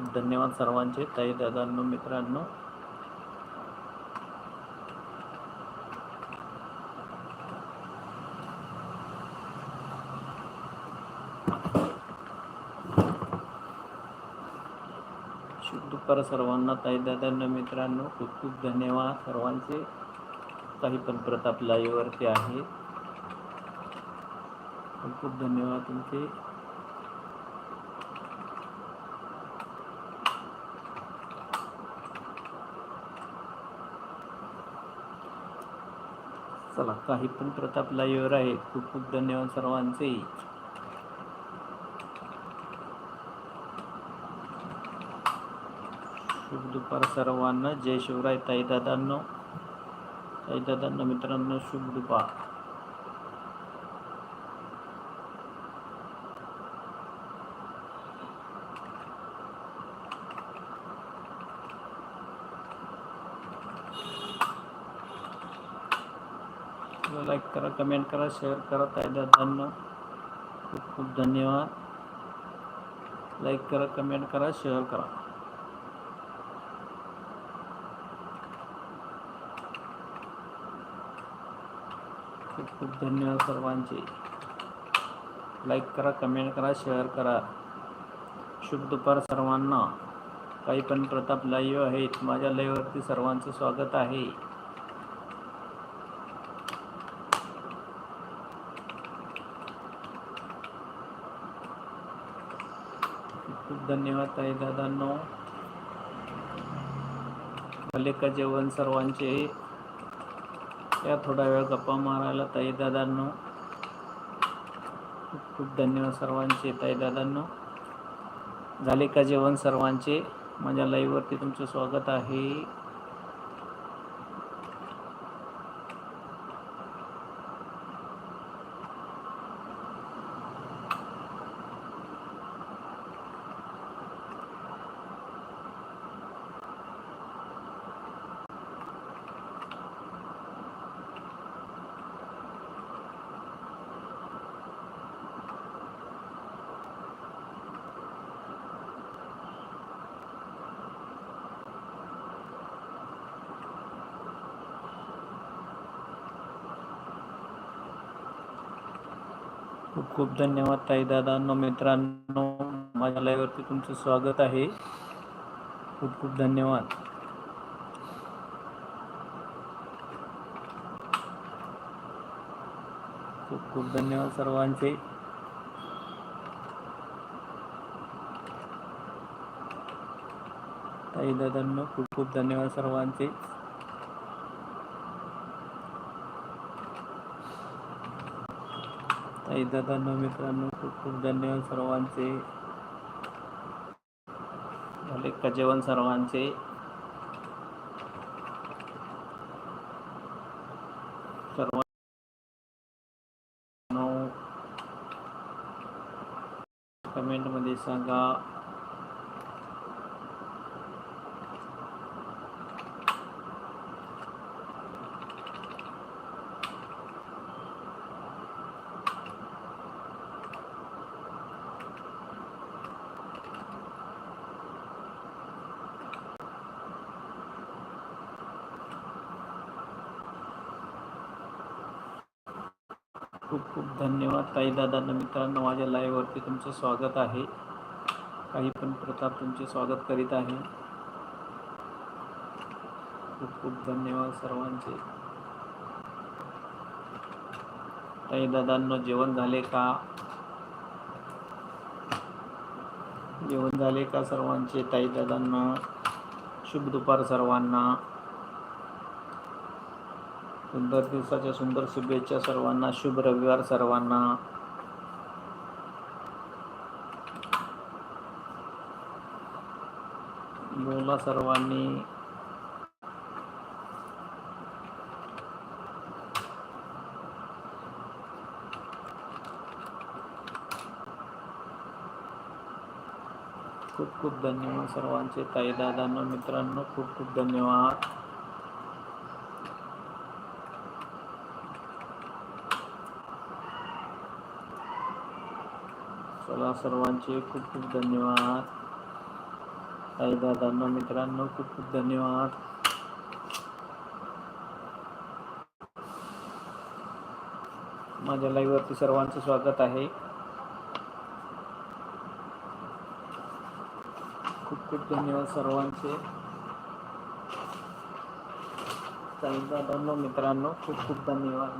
खूप धन्यवाद सर्वांचे. ताई दादांनो मित्रांनो. दुपार सर्वांना ताई दादांना मित्रांनो. खूप खूप धन्यवाद सर्वांचे. काही पण प्रताप लाईव्हवरती आहे. खूप खूप धन्यवाद तुमचे. चला काही पण प्रताप लाईव्हवर आहे खूप खूप धन्यवाद सर्वांचे. शुभ दुपार सर्वांना जय शिवराय. ताईदादांनो ताईदादांना मित्रांनो शुभ दुपार. लाईक करा कमेंट करा शेअर करा ताई धन्य. खूप खूप धन्यवाद. लाईक करा कमेंट करा शेअर करा. खूप खूप धन्यवाद सर्वांचे. लाईक करा कमेंट करा शेअर करा. शुभ दुपार सर्वांना. काही पण प्रताप लाईव्ह आहेत. माझ्या लाईव्हवरती सर्वांचं स्वागत आहे खूप खूप धन्यवाद ताई दादांनो. झाले का जेवण सर्वांचे. या थोडा वेळ गप्पा मारायला ताई दादांनो. खूप खूप धन्यवाद सर्वांचे ताई दादांनो. झाले का जेवण सर्वांचे? माझ्या लाईव्हवरती तुमचं स्वागत आहे. खूप खूप धन्यवाद ताई दादांनो मित्रांनो. माझ्या लाईव्हवरती तुमचं स्वागत आहे. खूप खूप धन्यवाद. खूप खूप धन्यवाद सर्वांचे. ताई दादांनो खूप खूप धन्यवाद सर्वांचे. दादांनो मित्रांनो खूप खूप धन्यवाद सर्वांचे. झाले का जेवण सर्वांचे? सर्वांनो कमेंटमध्ये सांगा. खूप खूप धन्यवाद. ताई दादांना मित्रांनो माझ्या लाईव्हवरती तुमचं स्वागत आहे. काही पण प्रताप तुमचे स्वागत करीत आहे. खूप खूप धन्यवाद सर्वांचे. ताई दादांना जेवण झाले का? जेवण झाले का सर्वांचे? ताई दादांना शुभ दुपार सर्वांना. सुंदर दिवसाच्या सुंदर शुभेच्छा सर्वांना. शुभ रविवार सर्वांना. बोला सर्वांनी. खूप खूप धन्यवाद सर्वांचे. ताईदादांना मित्रांनो खूप खूप धन्यवाद चला सर्वांचे खूप खूप धन्यवाद. साई दादांना मित्रांनो खूप खूप धन्यवाद. माझ्या लाईव्ह वरती सर्वांचं स्वागत आहे. खूप खूप धन्यवाद सर्वांचे. साई दादांनो मित्रांनो खूप खूप धन्यवाद.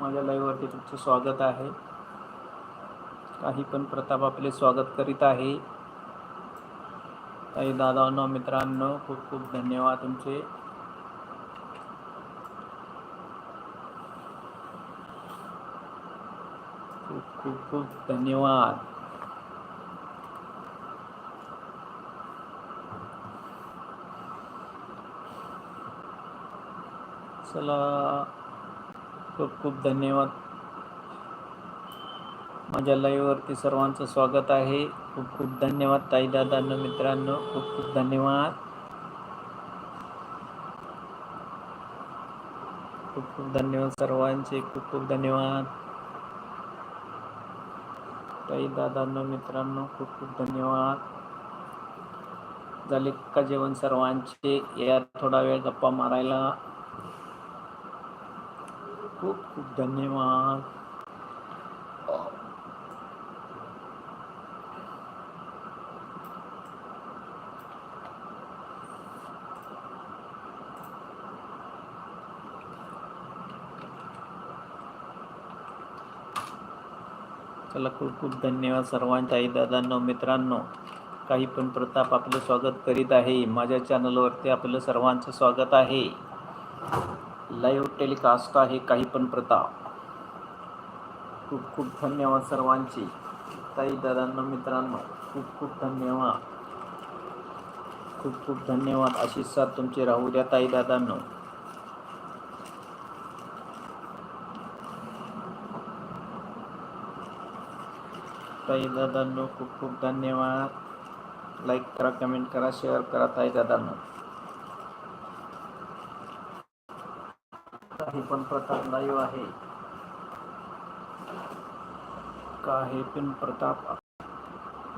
माझ्या लाईव्हवरती तुमचं स्वागत आहे. काही पण प्रताप आपले स्वागत करीत आहे. काही दादांनो मित्रांनो खूप खूप धन्यवाद तुमचे. खूप खूप खूप धन्यवाद. चला. खूप खूप धन्यवाद. माझ्या लाईव्हवरती सर्वांचं स्वागत आहे. खूप खूप धन्यवाद ताई दादांनो मित्रांनो. खूप खूप धन्यवाद. खूप खूप धन्यवाद सर्वांचे. खूप खूप धन्यवाद. ताई दादांनो मित्रांनो खूप खूप धन्यवाद. झाले का जेवण सर्वांचे? या थोडा वेळ गप्पा मारायला खूप खूप धन्यवाद. चला खूप खूप धन्यवाद सर्वांच्या आई दादांनो मित्रांनो. काही पण प्रताप आपलं स्वागत करीत आहे. माझ्या चॅनलवरती आपलं सर्वांचं स्वागत आहे. लाईव्ह टेलिकास्ट आहे काही पण प्रताप खूप खूप धन्यवाद सर्वांची. ताई दादांना मित्रांनो खूप खूप धन्यवाद. खूप खूप धन्यवाद. अशी साथ तुमचे राहू द्या. ताई दादांनो. ताई दादांनो खूप खूप धन्यवाद. लाईक करा कमेंट करा शेअर करा ताई दादांनो. काही पण प्रताप लाईव्ह आहे. का हे पण प्रताप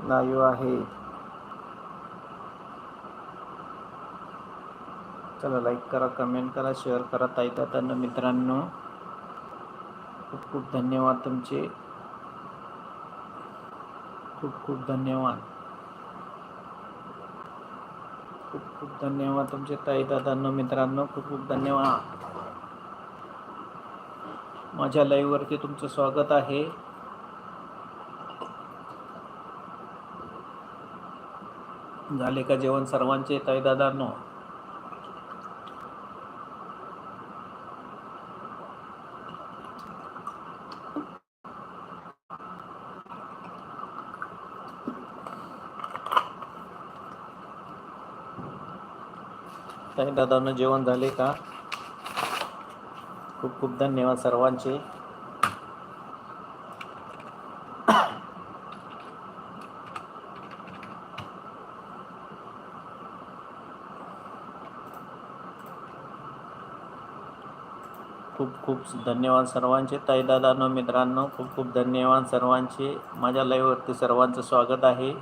लाईव्ह आहे? चला लाईक करा कमेंट करा शेअर करा. ताई दादांनो मित्रांनो खूप खूप धन्यवाद तुमचे. खूप खूप धन्यवाद. खूप खूप धन्यवाद तुमचे ताई दादांनो मित्रांनो खूप खूप धन्यवाद. माझ्या लाईव्हवरती तुमचं स्वागत आहे. झाले का जेवण सर्वांचे? ताई ताईदादांनो जेवण झाले का? खूप खूप धन्यवाद सर्वांचे. खूप खूप धन्यवाद सर्वांचे. ताईदादांनो मित्रांनो खूप खूप धन्यवाद सर्वांचे. माझ्या लाईव्हवरती सर्वांचं स्वागत आहे.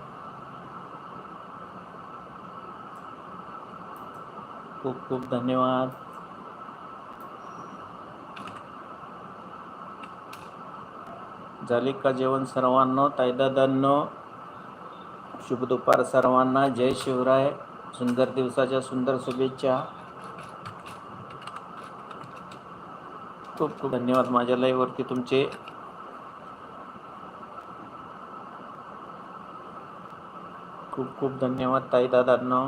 खूप खूप धन्यवाद. झाले का जेवण सर्वांना तायदादांनो शुभ दुपार सर्वांना जय शिवराय सुंदर दिवसाच्या सुंदर शुभेच्छा. खूप खूप धन्यवाद माझ्या लाईव्हवरती तुमचे. खूप खूप धन्यवाद ताई दादांनो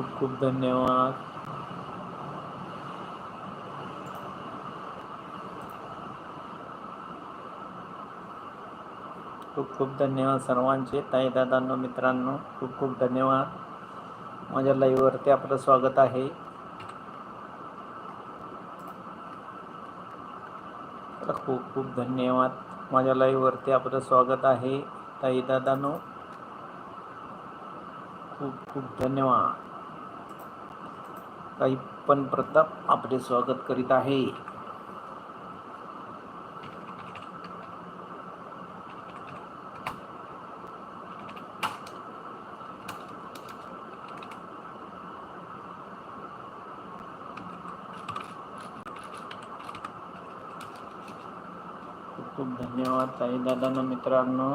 खूप खूप धन्यवाद. खूप खूप धन्यवाद सर्वांचे ताई दादांनो मित्रांनो खूप खूप धन्यवाद. माझ्या लाईव्हवरती आपलं स्वागत आहे. खूप खूप धन्यवाद. माझ्या लाईव्हवरती आपलं स्वागत आहे ताई दादांनो. खूप खूप धन्यवाद. काही पण प्रताप आपले स्वागत करीत आहे खूप खूप धन्यवाद ताई दादांनो मित्रांनो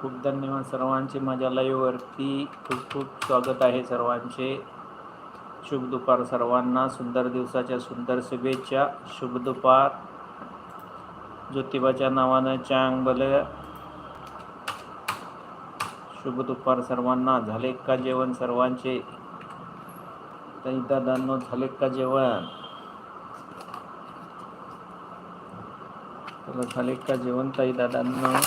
खूप धन्यवाद सर्वांचे. माझ्या लाईव्हवरती खूप खूप स्वागत आहे सर्वांचे. शुभ दुपार सर्वांना. सुंदर दिवसाच्या सुंदर शुभेच्छा. शुभ दुपार. ज्योतिबाच्या नावानं चांग बल शुभ दुपार सर्वांना. झाले का जेवण सर्वांचे? दादांनो झाले का जेवण? झाले का जेवण ताई दादांना?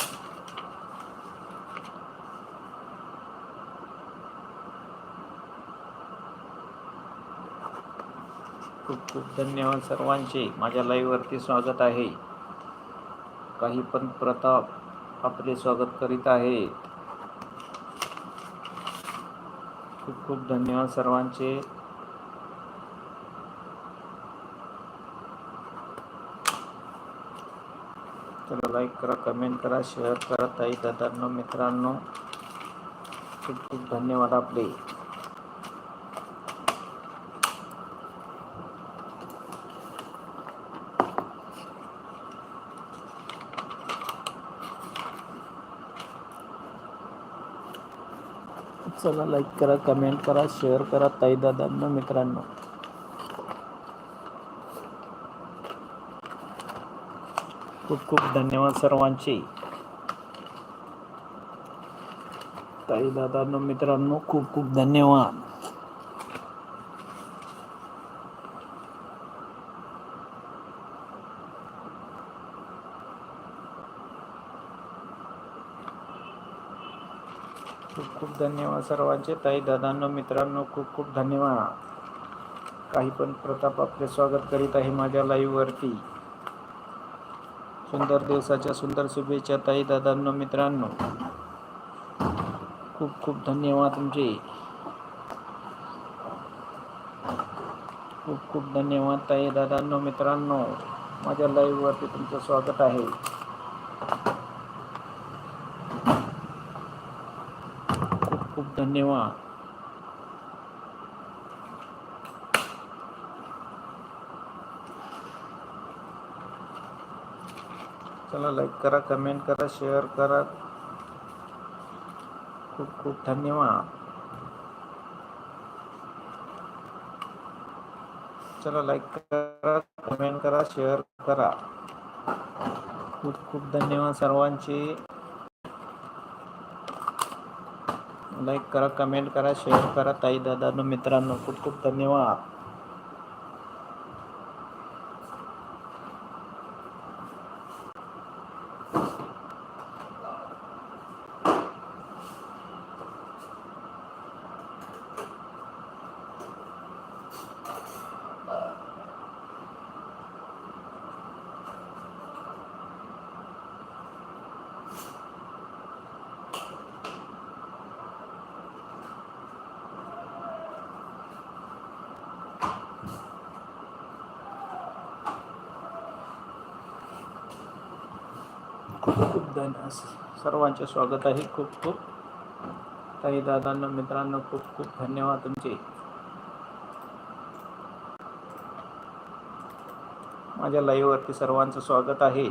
खूप धन्यवाद सर्वांचे. माझ्या लाईव्हवरती स्वागत आहे. काही पण प्रताप आपले स्वागत करीत आहेत खूप खूप धन्यवाद सर्वांचे. तर लाईक करा कमेंट करा शेअर करा ताई दादांनो मित्रांनो. खूप खूप धन्यवाद आपले. चला लाईक करा कमेंट करा शेअर करा ताईदादांना मित्रांनो. खूप खूप धन्यवाद सर्वांचे. ताईदादांना मित्रांनो खूप खूप धन्यवाद. खूप खूप धन्यवाद सर्वांचे. ताई दादांनो मित्रांनो खूप खूप धन्यवाद. काही पण प्रताप आपले स्वागत करीत आहे माझ्या लाईव्हवरती सुंदर दिवसाच्या सुंदर शुभेच्छा ताई दादांनो मित्रांनो. खूप खूप धन्यवाद तुमचे. खूप खूप धन्यवाद ताई दादांनो मित्रांनो. माझ्या लाईव्हवरती तुमचं स्वागत आहे खूप खूप धन्यवाद. चला लाईक करा कमेंट करा शेअर करा. खूप खूप धन्यवाद. चला लाईक करा कमेंट करा शेअर करा. खूप खूप धन्यवाद सर्वांचे. लाईक करा कमेंट करा शेअर करा. ताई दादांनो मित्रांनो खूप खूप धन्यवाद. खूप धन्य सर्वांचे स्वागत आहे. खूप खूप. ताई दादांना मित्रांनो खूप खूप धन्यवाद तुमचे. माझ्या लाईव्हवरती सर्वांचं स्वागत आहे.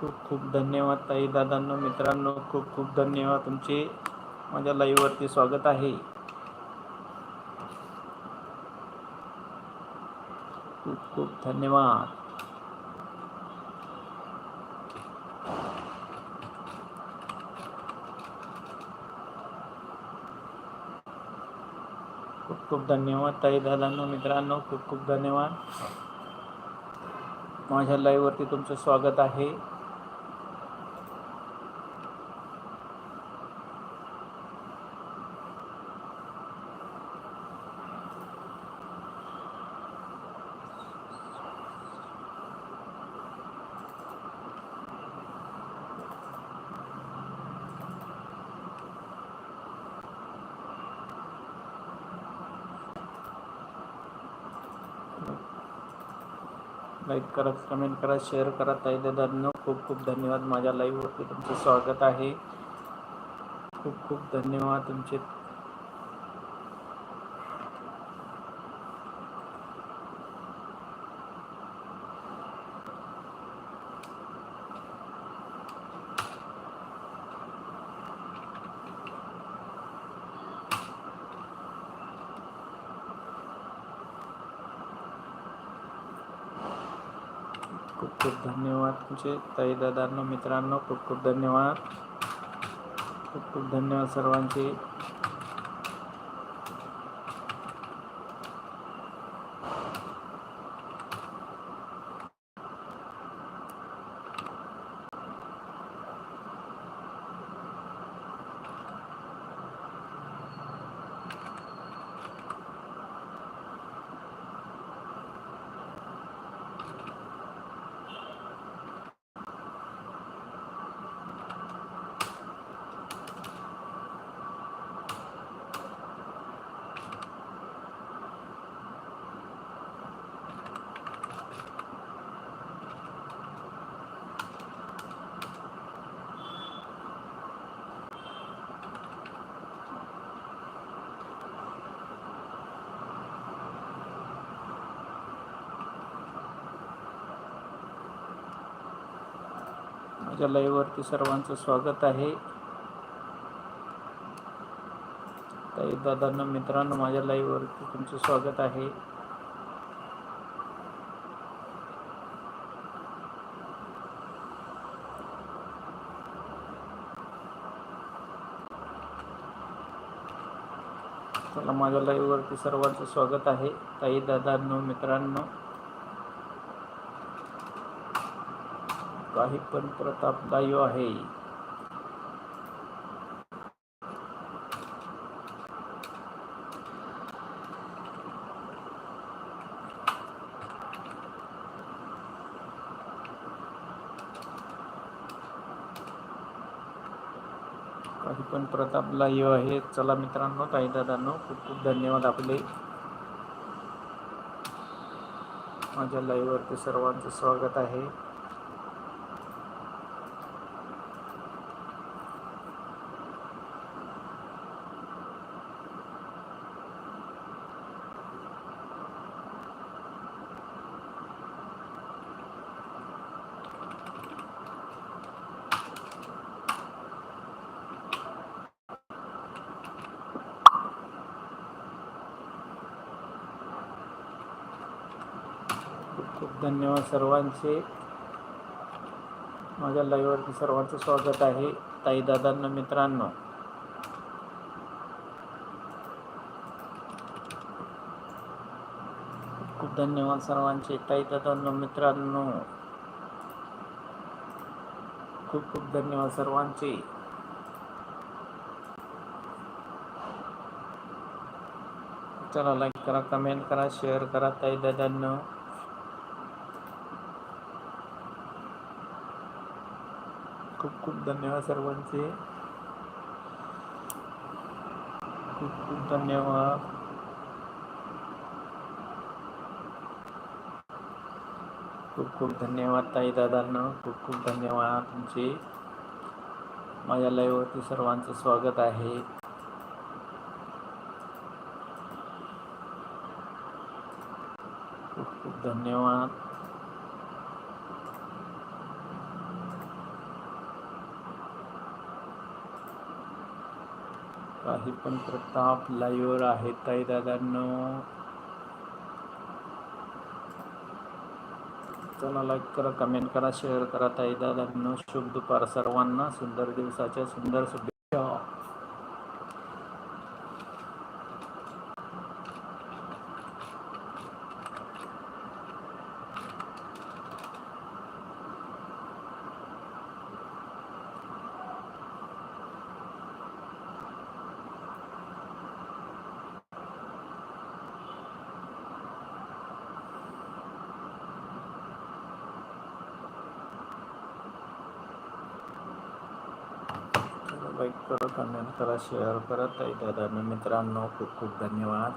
खूप खूप धन्यवाद ताई दादांना मित्रांनो. खूप खूप धन्यवाद तुमचे. माझ्या लाईव्हवरती स्वागत आहे. खूप खूप धन्यवाद. खूप खूप धन्यवाद ताई दादांनो मित्रांनो खूप खूप धन्यवाद. माझ्या लाईव्हवरती तुमचं स्वागत आहे. लाईक करत कमेंट करा शेअर करा. ताई दादांनो खूप खूप धन्यवाद. माझ्या लाईव्हवरती तुमचं स्वागत आहे. खूप खूप धन्यवाद तुमचे. खूप खूप धन्यवाद तुमचे ताई दादांना मित्रांनो खूप खूप धन्यवाद. खूप खूप धन्यवाद सर्वांचे. माझ्या लाईव्हवरती सर्वांचं स्वागत आहे. ताई दादांना मित्रांनो माझ्या लाईव्हवरती तुमचं स्वागत आहे. चला माझ्या लाईव्हवरती सर्वांचं स्वागत आहे. ताई दादांनो मित्रांनो काही पण प्रतापदायी आहे. काही पण प्रतापदायी आहे. चला मित्रांनो ताई दादांनो खूप खूप धन्यवाद आपले. माझ्या लाईव्हवरती सर्वांचं स्वागत आहे खूप खूप धन्यवाद सर्वांचे. माझ्या लाईव्हवरती सर्वांचं स्वागत आहे. ताई दादांना मित्रांनो. खूप धन्यवाद सर्वांचे. ताईदादांनो मित्रांनो. खूप खूप धन्यवाद सर्वांचे. चला लाईक करा कमेंट करा शेअर करा ताई दादांनो. खूप खूप धन्यवाद सर्वांचे. खूप खूप धन्यवाद. खूप खूप धन्यवाद ताई दादांना खूप खूप धन्यवाद तुमचे. माझ्या लाईव्हवरती सर्वांचं स्वागत आहे. खूप खूप धन्यवाद. काही पण प्रताप लाईव्हवर आहेत. ताई दादांनो. चला लाईक करा कमेंट करा शेअर करा. ताई दादांनो शुभ दुपार सर्वांना. सुंदर दिवसाच्या सुंदर सुद्धा लाईक करा कमेंट करा शेअर करा. ताई दादांनी मित्रांनो खूप खूप धन्यवाद.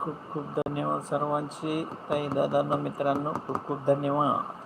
खूप खूप धन्यवाद सर्वांचे. ताई दादांना मित्रांनो खूप खूप धन्यवाद.